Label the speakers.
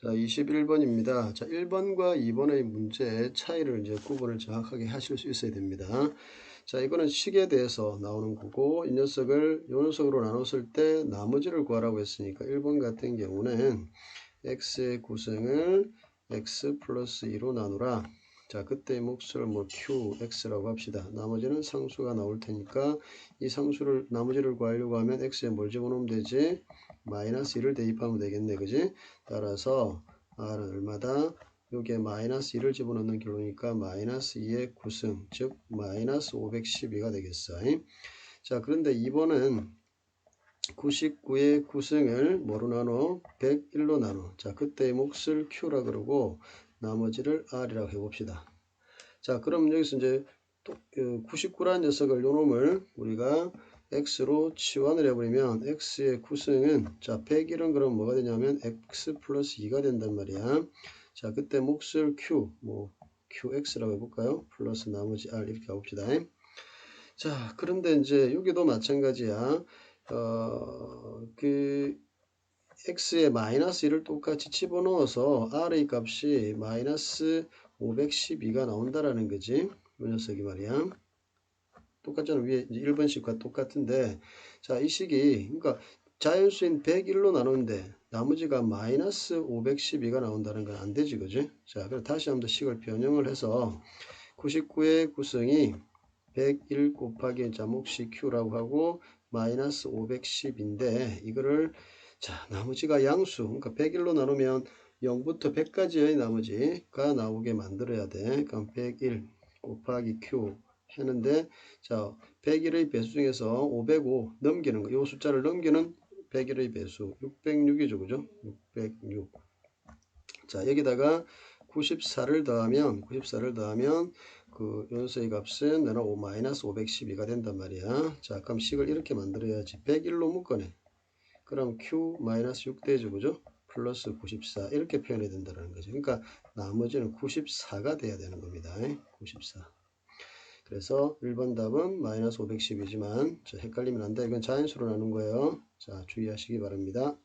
Speaker 1: 자, 21번입니다. 자, 1번과 2번의 문제의 차이를 이제 구분을 정확하게 하실 수 있어야 됩니다. 자, 이거는 식에 대해서 나오는 거고, 이 녀석을 요 녀석으로 나눴을 때 나머지를 구하라고 했으니까 1번 같은 경우는 x의 구성을 x 플러스 2로 나누라. 자, 그때 몫을 뭐 qx라고 합시다. 나머지는 상수가 나올 테니까 이 상수를 나머지를 구하려고 하면 x에 뭘 집어넣으면 되지? 마이너스 1을 대입하면 되겠네. 그지? 따라서 r은 얼마다? 여기에 마이너스 1을 집어넣는 결론이니까 마이너스 2의 9승, 즉 마이너스 512가 되겠어. 자, 그런데 2번은 99의 9승을 뭐로 나눠? 101로 나눠. 자, 그때의 몫을 q라 그러고 나머지를 r이라고 해봅시다. 자, 그럼 여기서 이제 99라는 녀석을 요 놈을 우리가 x로 치환을 해버리면 x의 구승은 자 101은 그럼 뭐가 되냐면 x 플러스 2가 된단 말이야. 자 그때 몫을 q 뭐 qx라고 해볼까요? 플러스 나머지 r 이렇게 가봅시다. 자 그런데 이제 여기도 마찬가지야. 어그 x에 마이너스 1을 똑같이 집어넣어서 r의 값이 마이너스 512가 나온다라는 거지. 이 녀석이 말이야. 똑같잖아. 위에 1번씩과 똑같은데 자, 이 식이 그러니까 자연수인 101로 나누는데 나머지가 마이너스 512가 나온다는 건 안 되지, 그지? 자, 그럼 다시 한번 더 식을 변형을 해서 99의 구성이 101 곱하기 자목시 q라고 하고 마이너스 510인데 이거를 자 나머지가 양수 그러니까 101로 나누면 0부터 100까지의 나머지가 나오게 만들어야 돼. 그럼 101 곱하기 q 했는데 자 101의 배수 중에서 505 넘기는 거, 이 숫자를 넘기는 101의 배수 606이죠, 그죠? 606. 자 여기다가 94를 더하면 94를 더하면 그 연소의 값은 내가 5 마이너스 512가 된단 말이야. 자 그럼 식을 이렇게 만들어야지. 101로 묶어내. 그럼 q 마이너스 6되죠, 그죠? 플러스 94 이렇게 표현해야 된다는 거죠. 그러니까 나머지는 94가 돼야 되는 겁니다. 94. 그래서 1번 답은 마이너스 510이지만 헷갈리면 안 돼. 이건 자연수로 나눈 거예요. 자, 주의하시기 바랍니다.